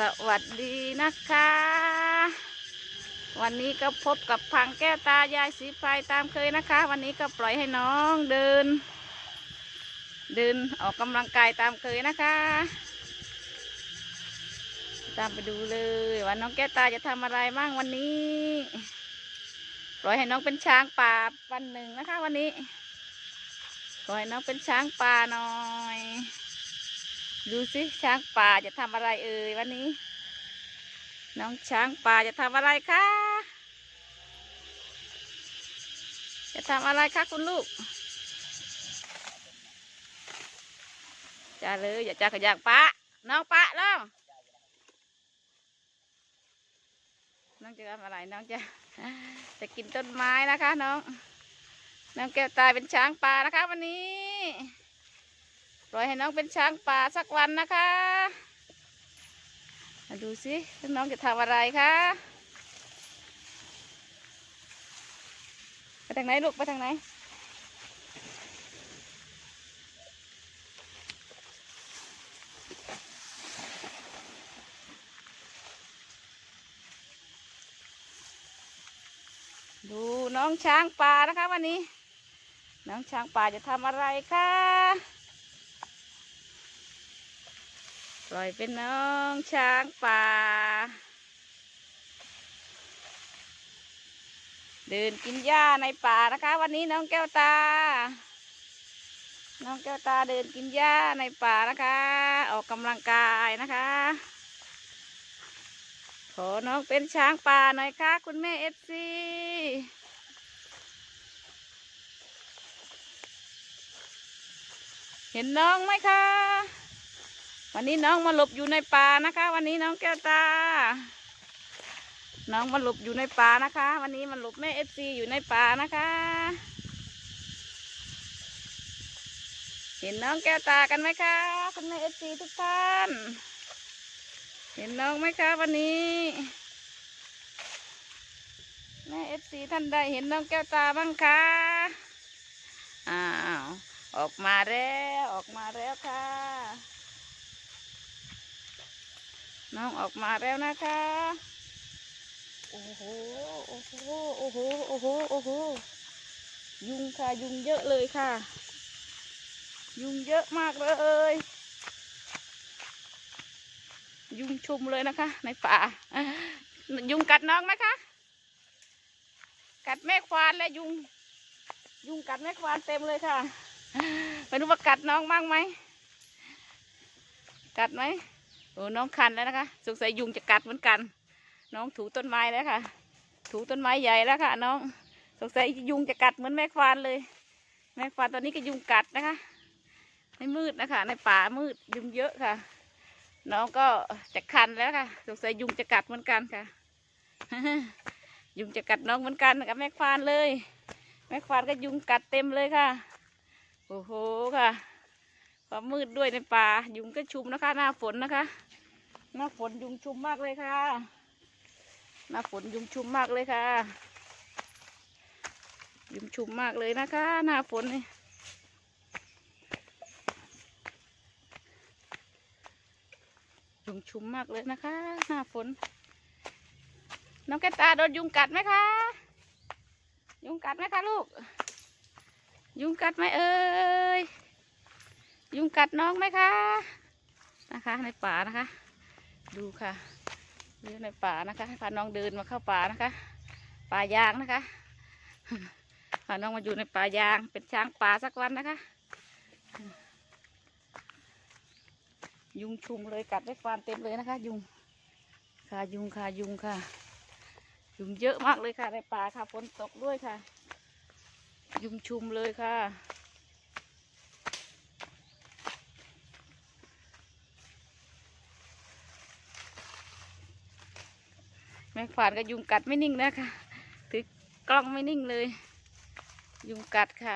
สวัสดีนะคะ วันนี้ก็พบกับพังแก้วตายายสีไฟตามเคยนะคะ วันนี้ก็ปล่อยให้น้องเดิน เดินออกกำลังกายตามเคยนะคะ ตามไปดูเลยว่าน้องแก้วตาจะทำอะไรบ้างวันนี้ ปล่อยให้น้องเป็นช้างป่าวันหนึ่งนะคะ วันนี้ ปล่อยน้องเป็นช้างป่าหน่อย ดูสิช้างป่าจะทำอะไรเอ่ยวันนี้ น้องช้างป่าจะทำอะไรคะจะทำอะไรคะคุณลูกจะเลยอย่าจะขยักปะน้องปะน้องน้องจะทำอะไรน้องจะจะกินต้นไม้นะคะ น้องน้องแก้วตายเป็นช้างป่านะคะ วันนี้ ปล่อยให้น้องเป็นช้างป่าสักวันนะคะมาดูสิน้องจะทำอะไรคะไปทางไหนลูกไปทางไหนดูน้องช้างป่านะคะวันนี้ น้องช้างป่าจะทำอะไรคะ ปล่อยเป็นน้องช้างป่า เดินกินหญ้าในป่านะคะ วันนี้น้องแก้วตา น้องแก้วตาเดินกินหญ้าในป่านะคะ ออกกำลังกายนะคะ ขอน้องเป็นช้างป่าหน่อยค่ะ คุณแม่เอฟซีเห็นน้องไหมคะ วันนี้น้องมาหลบอยู่ในป่านะคะ วันนี้น้องแก้วตา น้องมาหลบอยู่ในป่านะคะ วันนี้มันหลบแม่เอฟซีอยู่ในป่านะคะ เห็นน้องแก้วตากันไหมคะคุณแม่เอฟซีทุกท่าน เห็นน้องไหมคะวันนี้แม่เอฟซีท่านใดเห็นน้องแก้วตาบ้างคะอ้าวออกมาแล้วออกมาแล้วค่ะ น้องออกมาแล้วนะคะ โอ้โห โอ้โห โอ้โห โอ้โห โอ้โห ยุงค่ะ ยุงเยอะเลยค่ะ ยุงเยอะมากเลย ยุงชุมเลยนะคะ ในป่า ยุงกัดน้องไหมคะ กัดแม่ควานและยุง ยุงกัดแม่ควานเต็มเลยค่ะ ไม่รู้ว่ากัดน้องบ้างไหม กัดไหม โอ้น้องคันแล้วนะคะ สงสัยยุงจะกัดเหมือนกัน น้องถูต้นไม้แล้วค่ะ ถูต้นไม้ใหญ่แล้วค่ะ น้อง สงสัยยุงจะกัดเหมือนแม่ควานเลย แม่ควานตอนนี้ก็ยุงกัดนะคะในมืดนะคะ ในป่ามืดยุงเยอะค่ะ น้องก็จะคันแล้วค่ะ สงสัยยุงจะกัดเหมือนกันค่ะ ยุงจะกัดน้องเหมือนกันกับแม่ควานเลย แม่ควานก็ยุงกัดเต็มเลยค่ะ โอ้โหค่ะ ความมืดด้วยในป่ายุงก็ชุมนะคะ หน้าฝนนะคะ หน้าฝนยุงชุมมากเลยค่ะ หน้าฝนยุงชุมมากเลยค่ะ ยุงชุมมากเลยนะคะ หน้าฝนนี่ยุงชุมมากเลยนะคะ หน้าฝน น้องแกตาโดนยุงกัดไหมคะ ยุงกัดไหมคะลูก ยุงกัดไหมเอ่ย ยุงกัดน้องไหมคะนะคะ ในป่านะคะ ดูค่ะอยู่ในป่านะคะพาน้องเดินมาเข้าป่านะคะ ป่ายางนะคะพาน้องมาอยู่ในป่ายาง เป็นช้างป่าสักวันนะคะ ยุงชุมเลยกัดได้ฟานเต็มเลยนะคะ ยุงค่ะยุงค่ะยุงค่ะ ยุงเยอะมากเลยค่ะในป่าค่ะฝนตกด้วยค่ะ ยุงชุมเลยค่ะ แม่ขวานก็ยุงกัดไม่นิ่งนะคะ ถือกล้องไม่นิ่งเลย ยุงกัดค่ะ